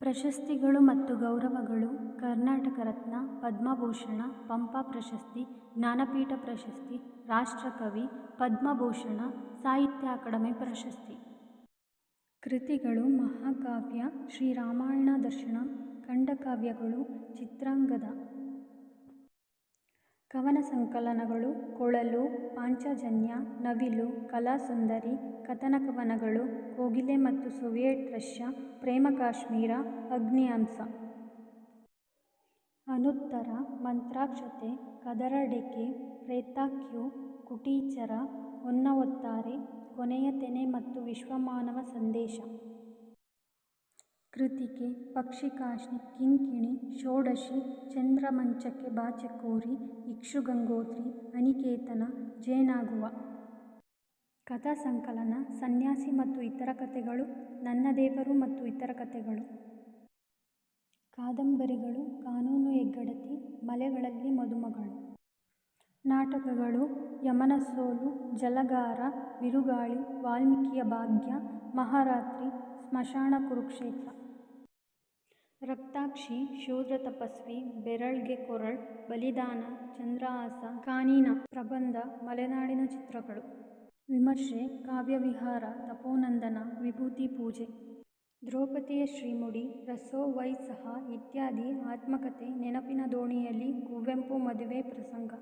ಪ್ರಶಸ್ತಿಗಳು ಮತ್ತು ಗೌರವಗಳು ಕರ್ನಾಟಕ ರತ್ನ, ಪದ್ಮಭೂಷಣ, ಪಂಪ ಪ್ರಶಸ್ತಿ, ಜ್ಞಾನಪೀಠ ಪ್ರಶಸ್ತಿ, ರಾಷ್ಟ್ರಕವಿ, ಪದ್ಮಭೂಷಣ, ಸಾಹಿತ್ಯ ಅಕಾಡೆಮಿ ಪ್ರಶಸ್ತಿ. ಕೃತಿಗಳು ಮಹಾಕಾವ್ಯ, ಶ್ರೀ ರಾಮಾಯಣ ದರ್ಶನ, ಖಂಡಕಾವ್ಯಗಳು, ಚಿತ್ರಾಂಗದ ಕವನ ಸಂಕಲನಗಳು, ಕೊಳಲು, ಪಾಂಚಜನ್ಯ, ನವಿಲು ಕಲಾಸುಂದರಿ ಕಥನ ಕವನಗಳು, ಕೋಗಿಲೆ ಮತ್ತು ಸೋವಿಯೆಟ್ ರಷ್ಯಾ, ಪ್ರೇಮ ಕಾಶ್ಮೀರ ಅಗ್ನಿಹಂಸ ಅನುತ್ತರ, ಮಂತ್ರಾಕ್ಷತೆ ಕದರಡೆಕೆ ಪ್ರೇತಾಕ್ಯು, ಕುಟೀಚರ, ಹೊನ್ನವೊತ್ತಾರೆ, ಕೊನೆಯ ತೆನೆ ಮತ್ತು ವಿಶ್ವಮಾನವ ಸಂದೇಶ. ಕೃತಿಕೆ ಪಕ್ಷಿಕಾಶಿ ಕಿಂಕಿಣಿ, ಷೋಡಶಿ, ಚಂದ್ರಮಂಚಕ್ಕೆ ಬಾಚಕೋರಿ ಇಕ್ಷುಗಂಗೋತ್ರಿ, ಅನಿಕೇತನ, ಜೇನಾಗುವ. ಕಥಾ ಸಂಕಲನ, ಸನ್ಯಾಸಿ ಮತ್ತು ಇತರ ಕಥೆಗಳು, ನನ್ನ ದೇವರು ಮತ್ತು ಇತರ ಕಥೆಗಳು. ಕಾದಂಬರಿಗಳು, ಕಾನೂನು ಹೆಗ್ಗಡತಿ, ಮಲೆಗಳಲ್ಲಿ ಮದುಮಗಳು. ನಾಟಕಗಳು ಯಮನ ಸೋಲು ಜಲಗಾರ, ಬಿರುಗಾಳಿ, ವಾಲ್ಮೀಕಿಯ ಭಾಗ್ಯ, ಮಹಾರಾತ್ರಿ, ಸ್ಮಶಾನ ಕುರುಕ್ಷೇತ್ರ. ರಕ್ತಾಕ್ಷಿ, ಶೂದ್ರ ತಪಸ್ವಿ, ಬೆರಳ್ಗೆ ಕೊರಳ್, ಬಲಿದಾನ ಚಂದ್ರಹಾಸ ಕಾನೀನ, ಪ್ರಬಂಧ, ಮಲೆನಾಡಿನ ಚಿತ್ರಗಳು. ವಿಮರ್ಶೆ, ಕಾವ್ಯವಿಹಾರ, ತಪೋನಂದನ, ವಿಭೂತಿ ಪೂಜೆ. ದ್ರೌಪದಿಯ ಶ್ರೀಮುಡಿ, ರಸೋ ವೈ ಸಹ ಇತ್ಯಾದಿ ಆತ್ಮಕಥೆ ನೆನಪಿನ ದೋಣಿಯಲ್ಲಿ ಕುವೆಂಪು ಮದುವೆ ಪ್ರಸಂಗ.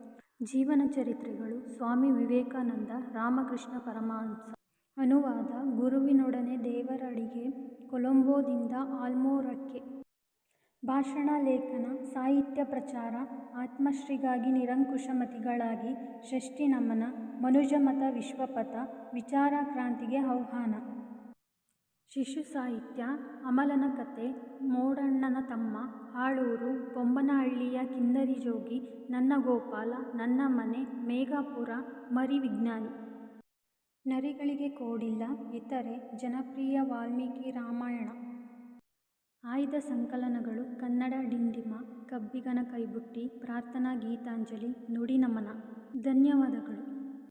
ಜೀವನ ಚರಿತ್ರೆಗಳು, ಸ್ವಾಮಿ ವಿವೇಕಾನಂದ, ರಾಮಕೃಷ್ಣ ಪರಮಹಂಸ. ಅನುವಾದ, ಗುರುವಿನೊಡನೆ ದೇವರಡಿಗೆ ಕೊಲಂಬೋದಿಂದ ಆಲ್ಮೋರಕ್ಕೆ. ಭಾಷಣ, ಲೇಖನ, ಸಾಹಿತ್ಯ ಪ್ರಚಾರ, ಆತ್ಮಶ್ರೀಗಾಗಿ ನಿರಂಕುಶ ಮತಿಗಳಾಗಿ ಷಷ್ಠಿ ನಮನ ಮನುಜಮತ ವಿಶ್ವಪಥ, ವಿಚಾರ ಕ್ರಾಂತಿಗೆ ಆಹ್ವಾನ. ಶಿಶು ಸಾಹಿತ್ಯ, ಅಮಲನ ಕತೆ, ಮೋಡಣ್ಣನ ತಮ್ಮ ಆಳೂರು ಬೊಂಬನಹಳ್ಳಿಯ ಕಿನ್ನರಿ ಜೋಗಿ, ನನ್ನ ಗೋಪಾಲ, ನನ್ನ ಮನೆ, ಮೇಘಾಪುರ, ಮರಿ ವಿಜ್ಞಾನಿ. ನರಿಗಳಿಗೆ ಕೋಡಿಲ್ಲ, ಇತರೆ ಜನಪ್ರಿಯ ವಾಲ್ಮೀಕಿ ರಾಮಾಯಣ. ಆಯ್ದ ಸಂಕಲನಗಳು ಕನ್ನಡ ಡಿಂಡಿಮ ಕಬ್ಬಿಗನ ಕೈಬುಟ್ಟಿ ಪ್ರಾರ್ಥನಾ ಗೀತಾಂಜಲಿ ನುಡಿ ನಮನ. ಧನ್ಯವಾದಗಳು.